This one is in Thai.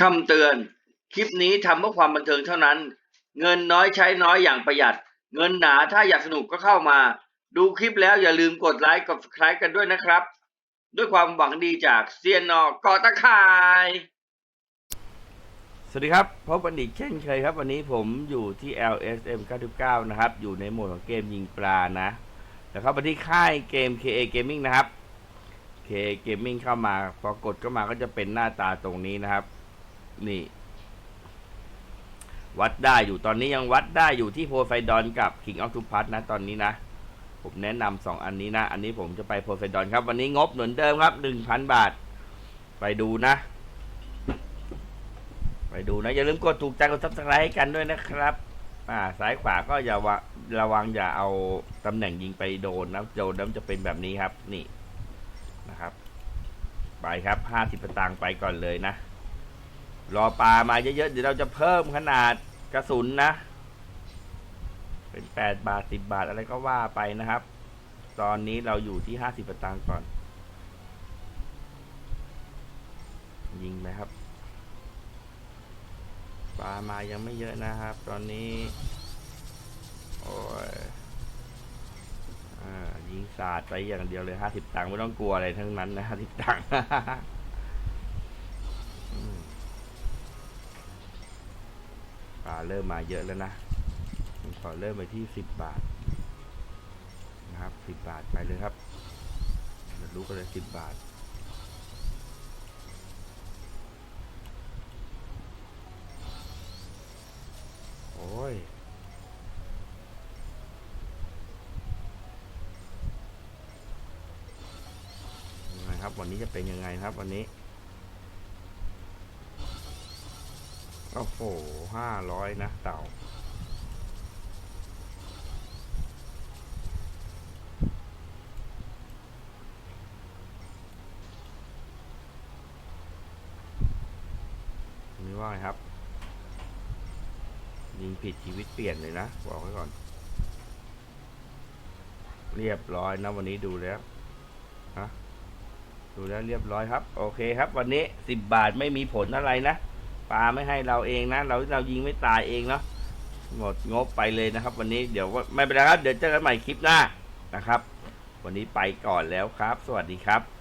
คำเตือน คลิปนี้ทำเพื่อความบันเทิงเท่านั้น เงินน้อยใช้น้อยอย่างประหยัด เงินหนาถ้าอยากสนุกก็เข้ามา ดูคลิปแล้วอย่าลืมกดไลค์กด subscribe กันด้วยนะครับ ด้วยความหวังดีจากเซียนนอกอตะข่าย สวัสดีครับพบกันอีกเช่นเคยครับ วันนี้ผมอยู่ที่ LSM 99 นะครับ อยู่ในโหมดของเกมยิงปลานะ แล้วเข้ามาที่ค่ายเกม KA Gaming นะครับ KA Gaming เข้ามาพอกดเข้ามาก็จะเป็นหน้าตาตรงนี้นะครับ นี่ วัดได้อยู่ตอนนี้ยังวัดได้อยู่ที่โพไฟดอนกับ King of t u p a s นะตอนนี้นะ ผมแนะนำสองอันนี้นะ อันนี้ผมจะไปโพไฟดอนครับ วันนี้งบเหมือนเดิมครับ1,000บาท ไปดูนะ ไปดูนะ อย่าลืมกดถูกใจกดซับสไครต์ให้กันด้วยนะครับอ่าซ้ายขวาก็อย่าระวังอย่าเอาตำแหน่งยิงไปโดนนะโดนแล้วจะเป็นแบบนี้ครับ นี่นะครับ ไปครับห้าสิบตางค์ไปก่อนเลยนะ รอปลามาเยอะๆเดี๋ยวเราจะเพิ่มขนาดกระสุนนะ เป็นแปดบาทสิบบาทอะไรก็ว่าไปนะครับ ตอนนี้เราอยู่ที่ห้าสิบตางค์ก่อน ยิงไปครับ ปลามายังไม่เยอะนะครับ ตอนนี้ โอ้ยอยิงสาดไปอย่างเดียวเลยห้าสิบตังค์ไม่ต้องกลัวอะไรทั้งนั้นนะห้าสิบตังค์ อืม ปลาเริ่มมาเยอะแล้วนะผมขอเริ่มไปที่สิบบาท นะครับสิบบาทไปเลยครับเดี๋ยวรู้กันเลยสิบบาทโอ้ยยังไงครับวันนี้จะเป็นยังไงครับวันนี้ โอ้โหห้าร้อยนะเต่า นี่ว่าไงครับ ยิงผิดชีวิตเปลี่ยนเลยนะ บอกไว้ก่อน เรียบร้อยนะวันนี้ดูแล้วฮะดูแล้วเรียบร้อยครับ โอเคครับ วันนี้สิบบาทไม่มีผลอะไรนะ ปลาไม่ให้เราเองนะ เราเรายิงไม่ตายเองเนาะหมดงบไปเลยนะครับ วันนี้เดี๋ยวว่าไม่เป็นไรครับ เดี๋ยวเจอกันใหม่คลิปหน้านะครับ วันนี้ไปก่อนแล้วครับ สวัสดีครับ